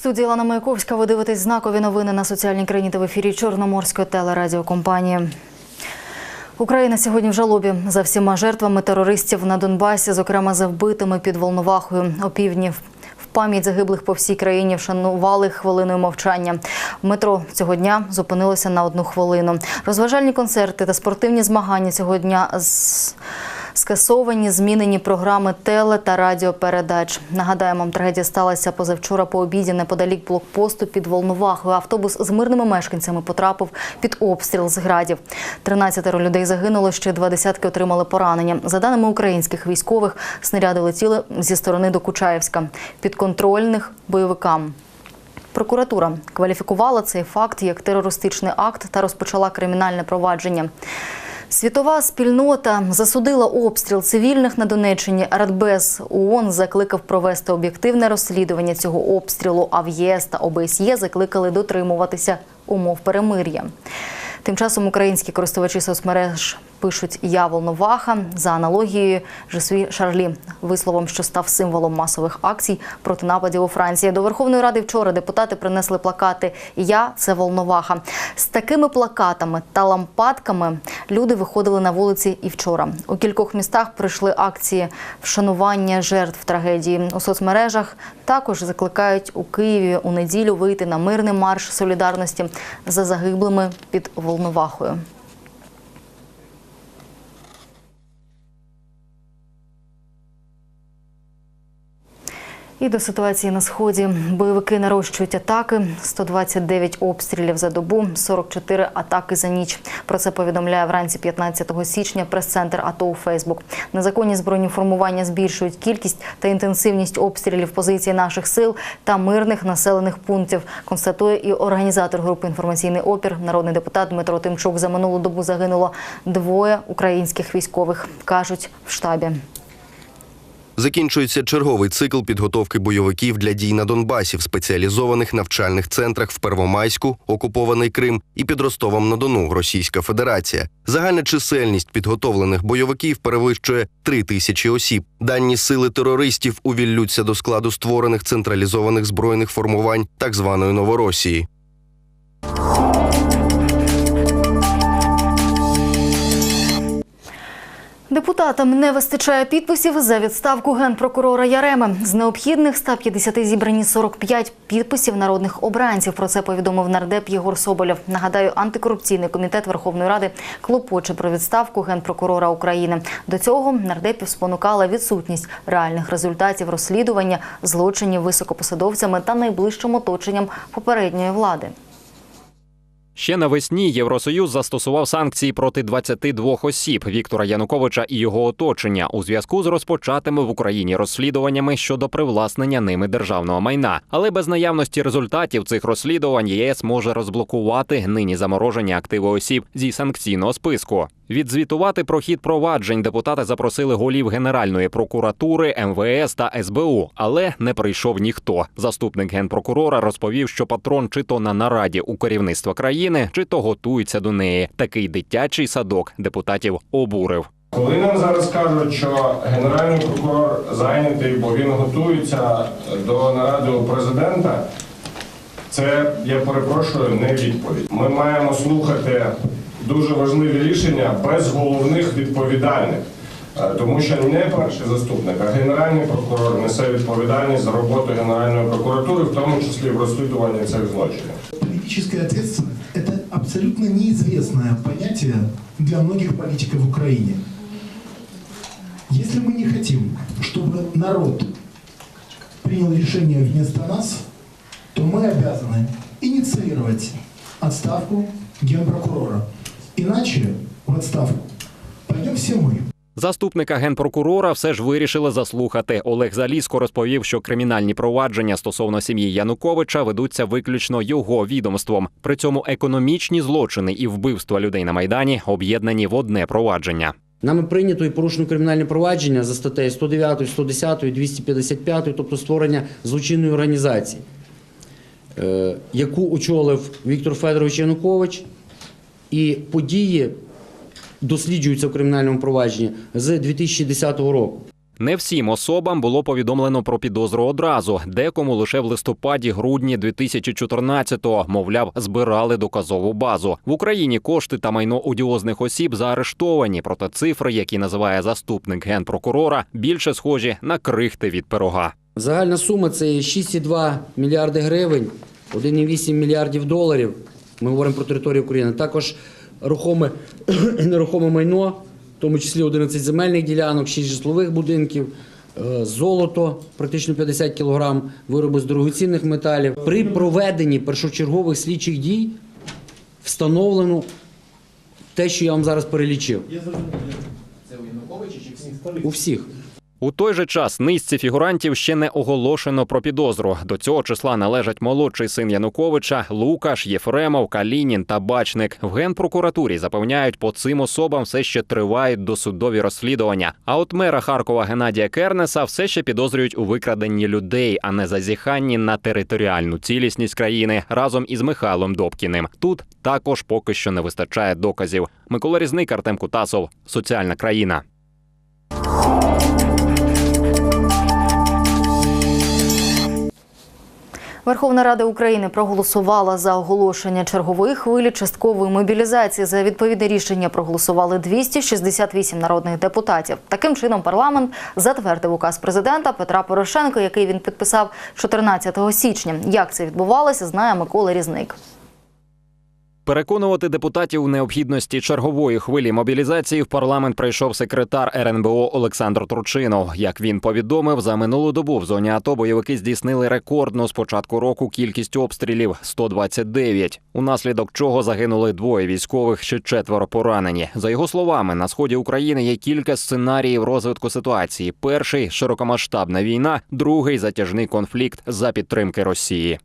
Студії Лана Маяковська. Ви дивитесь знакові новини на соціальній країні та в ефірі Чорноморської телерадіокомпанії. Україна сьогодні в жалобі за всіма жертвами терористів на Донбасі, зокрема за вбитими під Волновахою опівдні. В пам'ять загиблих по всій країні вшанували хвилиною мовчання. Метро цього дня зупинилося на одну хвилину. Розважальні концерти та спортивні змагання цього дня з... скасовані, змінені програми теле та радіопередач. Нагадаємо, трагедія сталася позавчора по обіді неподалік блокпосту під Волновахою. Автобус з мирними мешканцями потрапив під обстріл з градів. 13 людей загинуло, ще два десятки отримали поранення. За даними українських військових, снаряди летіли зі сторони Докучаєвська підконтрольних бойовикам. Прокуратура кваліфікувала цей факт як терористичний акт та розпочала кримінальне провадження. Світова спільнота засудила обстріл цивільних на Донеччині. Радбез ООН закликав провести об'єктивне розслідування цього обстрілу. А в ЄС та ОБСЄ закликали дотримуватися умов перемир'я. Тим часом українські користувачі соцмереж пишуть Я Волноваха за аналогією Жесві Шарлі, висловом, що став символом масових акцій проти нападів у Франції. До Верховної Ради вчора депутати принесли плакати Я це Волноваха. З такими плакатами та лампадками люди виходили на вулиці і вчора. У кількох містах пройшли акції вшанування жертв трагедії. У соцмережах також закликають у Києві у неділю вийти на мирний марш солідарності за загиблими під Волновахою. І до ситуації на сході бойовики нарощують атаки. 129 обстрілів за добу, 44 атаки за ніч. Про це повідомляє вранці 15 січня прес-центр АТО у Фейсбук. Незаконні збройні формування збільшують кількість та інтенсивність обстрілів позицій наших сил та мирних населених пунктів. Констатує і організатор групи інформаційний опір, народний депутат Дмитро Тимчук. За минулу добу загинуло двоє українських військових, кажуть в штабі. Закінчується черговий цикл підготовки бойовиків для дій на Донбасі в спеціалізованих навчальних центрах в Первомайську, окупований Крим і під Ростовом на Дону, Російська Федерація. Загальна чисельність підготовлених бойовиків перевищує три тисячі осіб. Дані сили терористів увіллються до складу створених централізованих збройних формувань так званої Новоросії. Депутатам не вистачає підписів за відставку генпрокурора Яреми. З необхідних 150 зібрані 45 підписів народних обранців. Про це повідомив нардеп Єгор Соболєв. Нагадаю, антикорупційний комітет Верховної Ради клопоче про відставку генпрокурора України. До цього нардепів спонукала відсутність реальних результатів розслідування злочинів високопосадовцями та найближчим оточенням попередньої влади. Ще навесні Євросоюз застосував санкції проти 22 осіб Віктора Януковича і його оточення у зв'язку з розпочатими в Україні розслідуваннями щодо привласнення ними державного майна. Але без наявності результатів цих розслідувань ЄС може розблокувати нині заморожені активи осіб зі санкційного списку. Відзвітувати про хід проваджень депутати запросили голів Генеральної прокуратури, МВС та СБУ, але не прийшов ніхто. Заступник генпрокурора розповів, що патрон чи то на нараді у керівництва країни, чи то готується до неї. Такий дитячий садок депутатів обурив. Коли нам зараз кажуть, що генеральний прокурор зайнятий, бо він готується до наради у президента, це я перепрошую не відповідь. Ми маємо слухати дуже важливі рішення без головних відповідальних. Е, Тому що не перший заступник, а генеральний прокурор несе відповідальність за роботу Генеральної прокуратури, в тому числі в розслідуванні цих злочинів. Политическая ответственность – это абсолютно неизвестное понятие для многих политиков в Украине. Если мы не хотим, чтобы народ принял решение вместо нас, то мы обязаны инициировать отставку генпрокурора. Иначе в отставку пойдем все мы. Заступника генпрокурора все ж вирішили заслухати. Олег Заліско розповів, що кримінальні провадження стосовно сім'ї Януковича ведуться виключно його відомством. При цьому економічні злочини і вбивства людей на майдані об'єднані в одне провадження. Нами прийнято і порушено кримінальне провадження за статтею 109, 110, 255, тобто створення злочинної організації, е, яку очолив Віктор Федорович Янукович, і події досліджуються в кримінальному провадженні з 2010 року. Не всім особам було повідомлено про підозру одразу. Декому лише в листопаді-грудні 2014-го, мовляв, збирали доказову базу. В Україні кошти та майно одіозних осіб заарештовані. Проте цифри, які називає заступник генпрокурора, більше схожі на крихти від пирога. Загальна сума це 6,2 мільярди гривень, 1,8 мільярдів доларів. Ми говоримо про територію України. Також рухоме нерухоме майно, в тому числі 11 земельних ділянок, 6 житлових будинків, е, золото, практично 50 кілограм, вироби з дорогоцінних металів. При проведенні першочергових слідчих дій встановлено те, що я вам зараз перелічив. У всіх. У той же час низці фігурантів ще не оголошено про підозру. До цього числа належать молодший син Януковича, Лукаш, Єфремов, Калінін та Бачник. В генпрокуратурі запевняють, по цим особам все ще тривають досудові розслідування. А от мера Харкова Геннадія Кернеса все ще підозрюють у викраденні людей, а не зазіханні на територіальну цілісність країни разом із Михайлом Добкіним. Тут також поки що не вистачає доказів. Микола Різник, Артем Кутасов, соціальна країна. Верховна Рада України проголосувала за оголошення чергової хвилі часткової мобілізації. За відповідне рішення проголосували 268 народних депутатів. Таким чином, парламент затвердив указ президента Петра Порошенка, який він підписав 14 січня. Як це відбувалося, знає Микола Різник. Переконувати депутатів у необхідності чергової хвилі мобілізації в парламент прийшов секретар РНБО Олександр Турчинов. Як він повідомив, за минулу добу в зоні АТО бойовики здійснили рекордну з початку року кількість обстрілів 129, унаслідок чого загинули двоє військових, ще четверо поранені. За його словами, на сході України є кілька сценаріїв розвитку ситуації: перший широкомасштабна війна, другий затяжний конфлікт за підтримки Росії.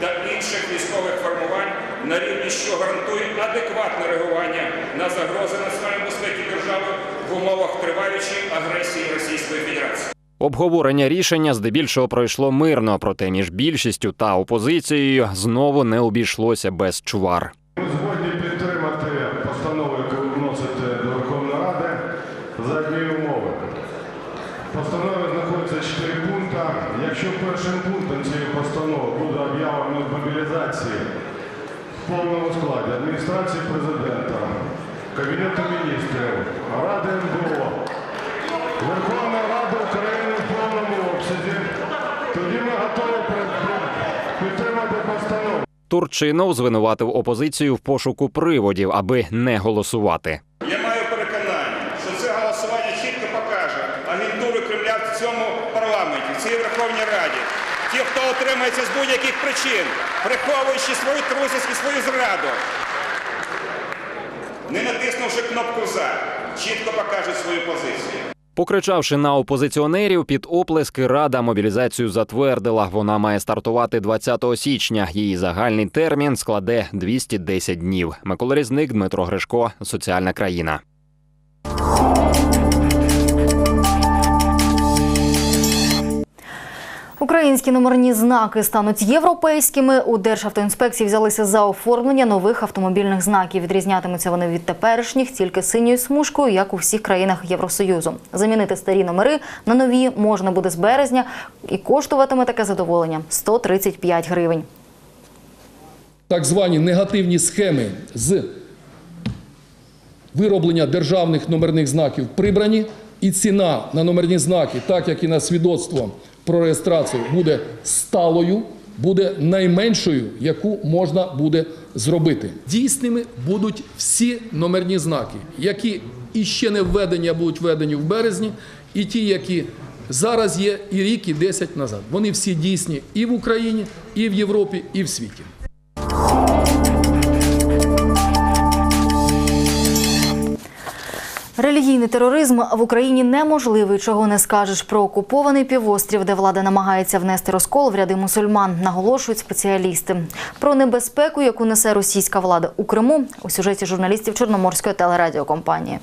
Та інших військових формувань на рівні, що гарантує адекватне реагування на загрози національної безпеки держави в умовах триваючої агресії Російської Федерації. Обговорення рішення здебільшого пройшло мирно, проте між більшістю та опозицією знову не обійшлося без чвар. Ми згодні підтримати постанову, яку ви вносите до Верховної Ради за однієї умови. В постанові знаходиться чотири. Якщо першим пунктом цієї постанови буде об'ява мобілізації в повному складі адміністрації президента, Кабінету міністрів, Ради НБО, Верховної Ради України в повному обсязі, тоді ми готові підтримати постанову. Турчинов звинуватив опозицію в пошуку приводів, аби не голосувати. Я маю переконання, що це голосування чітко покаже агентуру в цьому парламенті, в цій Верховній Раді. Ті, хто отримається з будь-яких причин, приховуючи свою трусість і свою зраду, не натиснувши кнопку за, чітко покажуть свою позицію. Покричавши на опозиціонерів під оплески, рада мобілізацію затвердила. Вона має стартувати 20 січня. Її загальний термін складе 210 днів. Микола Різник, Дмитро Гришко, соціальна країна. Українські номерні знаки стануть європейськими. У Державтоінспекції взялися за оформлення нових автомобільних знаків. Відрізнятимуться вони від теперішніх тільки синьою смужкою, як у всіх країнах Євросоюзу. Замінити старі номери на нові можна буде з березня, і коштуватиме таке задоволення 135 гривень. так звані негативні схеми з вироблення державних номерних знаків прибрані, і ціна на номерні знаки, так як і на свідоцтво про реєстрацію, буде сталою, буде найменшою, яку можна буде зробити. Дійсними будуть всі номерні знаки, які іще не введені, а будуть введені в березні, і ті, які зараз є, і рік, і 10 назад. Вони всі дійсні і в Україні, і в Європі, і в світі. Релігійний тероризм в Україні неможливий, чого не скажеш про окупований півострів, де влада намагається внести розкол в ряди мусульман, наголошують спеціалісти. Про небезпеку, яку несе російська влада у Криму, у сюжеті журналістів Чорноморської телерадіокомпанії.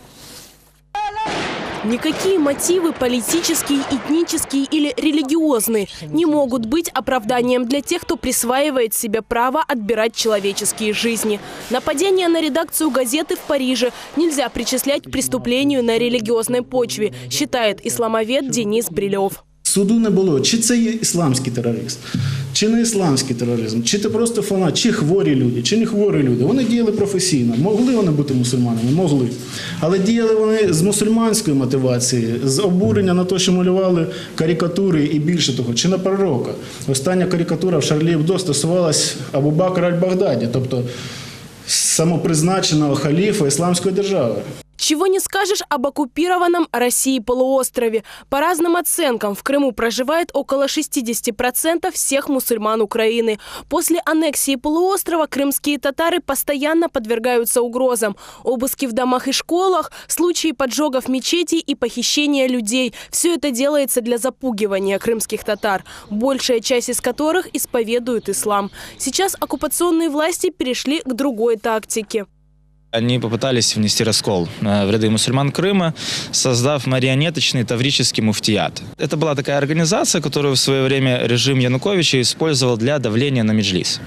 Никакие мотивы политические, этнические или религиозные не могут быть оправданием для тех, кто присваивает себе право отбирать человеческие жизни. Нападение на редакцию газеты в Париже нельзя причислять к преступлению на религиозной почве, считает исламовед Денис Брилев. Суду не було, чи це є ісламський терорист, чи не ісламський тероризм, чи це просто фанат, чи хворі люди, чи не хворі люди. Вони діяли професійно. Могли вони бути мусульманами? Могли. Але діяли вони з мусульманської мотивації, з обурення на те, що малювали карикатури і більше того, чи на пророка. Остання карикатура в Шарлі Ебдо стосувалась Абу Бакра аль-Багдаді, тобто самопризначеного халіфа ісламської держави. Чего не скажешь об оккупированном России полуострове. По разным оценкам, в Крыму проживает около 60% всех мусульман Украины. После аннексии полуострова крымские татары постоянно подвергаются угрозам. Обыски в домах и школах, случаи поджогов мечетей и похищения людей. Все это делается для запугивания крымских татар, большая часть из которых исповедует ислам. Сейчас оккупационные власти перешли к другой тактике. Они попытались внести раскол э, в ряды мусульман Крыма, создав марионеточный таврический муфтият. Это была такая организация, которую в свое время режим Януковича использовал для давления на Меджлис.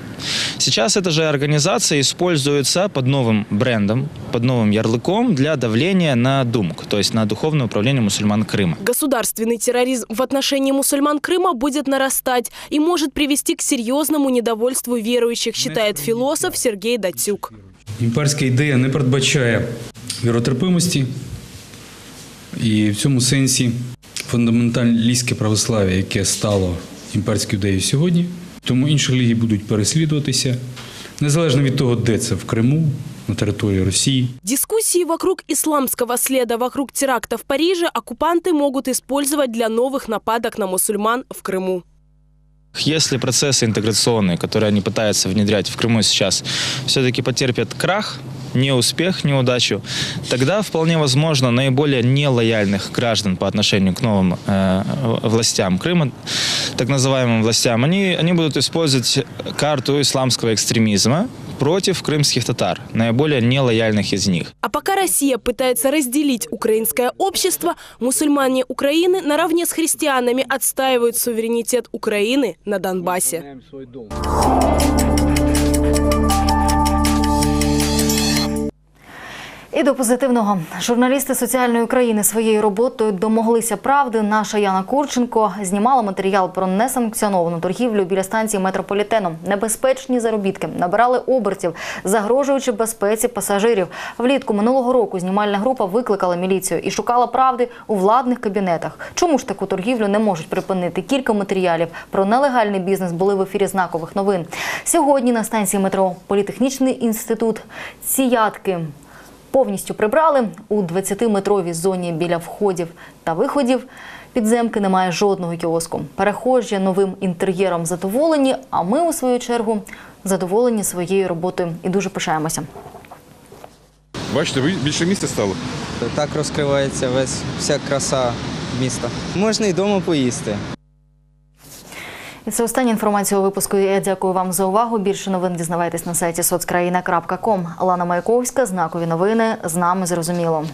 Сейчас эта же организация используется под новым брендом, под новым ярлыком для давления на ДУМК, то есть на Духовное управление мусульман Крыма. Государственный терроризм в отношении мусульман Крыма будет нарастать и может привести к серьезному недовольству верующих, считает философ Сергей Датюк. Імперська ідея не передбачає віротерпимості, і в цьому сенсі фундаменталістське православ'я, яке стало імперською ідеєю сьогодні, тому інші релігії будуть переслідуватися, незалежно від того, де це в Криму, на території Росії. Дискуссии вокруг исламского следа вокруг теракта в Париже оккупанты могут использовать для новых нападок на мусульман в Крыму. Если процессы интеграционные, которые они пытаются внедрять в Крыму сейчас, все-таки потерпят крах, неуспех, неудачу, тогда вполне возможно наиболее нелояльных граждан по отношению к новым э, властям Крыма, так называемым властям, они, они будут использовать карту исламского экстремизма против крымских татар, наиболее нелояльных из них. А пока Россия пытается разделить украинское общество, мусульмане Украины наравне с христианами отстаивают суверенитет Украины на Донбассе. І до позитивного журналісти соціальної країни своєю роботою домоглися правди. Наша Яна Курченко знімала матеріал про несанкціоновану торгівлю біля станції метрополітену. Небезпечні заробітки набирали обертів, загрожуючи безпеці пасажирів. Влітку минулого року знімальна група викликала міліцію і шукала правди у владних кабінетах. Чому ж таку торгівлю не можуть припинити? Кілька матеріалів про нелегальний бізнес були в ефірі знакових новин. Сьогодні на станції метро Політехнічний інститут ці ядки повністю прибрали у 20-метровій зоні біля входів та виходів. Підземки немає жодного кіоску. Перехожі новим інтер'єром задоволені. А ми, у свою чергу, задоволені своєю роботою і дуже пишаємося. Бачите, більше місця стало. Так розкривається весь вся краса міста. Можна і вдома поїсти. І це остання інформація у випуску. Я дякую вам за увагу. Більше новин дізнавайтесь на сайті соцкраїна.ком. Лана Маяковська, знакові новини. З нами зрозуміло.